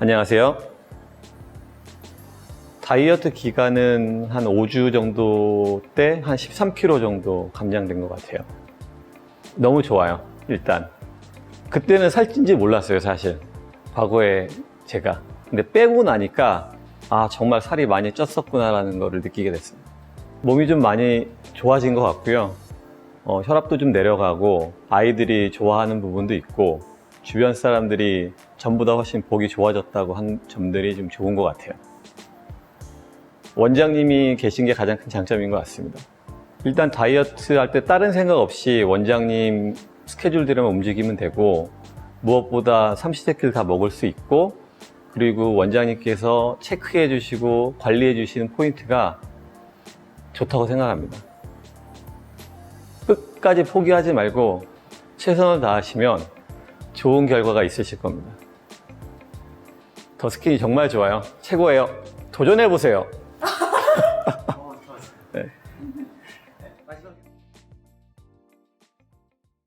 안녕하세요. 다이어트 기간은 한 5주 정도 때 한 13kg 정도 감량된 것 같아요. 너무 좋아요, 일단. 그때는 살찐지 몰랐어요, 사실. 과거에 제가. 근데 빼고 나니까, 아, 정말 살이 많이 쪘었구나라는 거를 느끼게 됐습니다. 몸이 좀 많이 좋아진 것 같고요. 어, 혈압도 좀 내려가고, 아이들이 좋아하는 부분도 있고, 주변 사람들이 전보다 훨씬 보기 좋아졌다고 한 점들이 좀 좋은 것 같아요. 원장님이 계신 게 가장 큰 장점인 것 같습니다. 일단 다이어트 할 때 다른 생각 없이 원장님 스케줄대로만 움직이면 되고 무엇보다 삼시세끼를 다 먹을 수 있고 그리고 원장님께서 체크해 주시고 관리해 주시는 포인트가 좋다고 생각합니다. 끝까지 포기하지 말고 최선을 다하시면 좋은 결과가 있으실 겁니다. 더 스킨이 정말 좋아요. 최고예요. 도전해 보세요.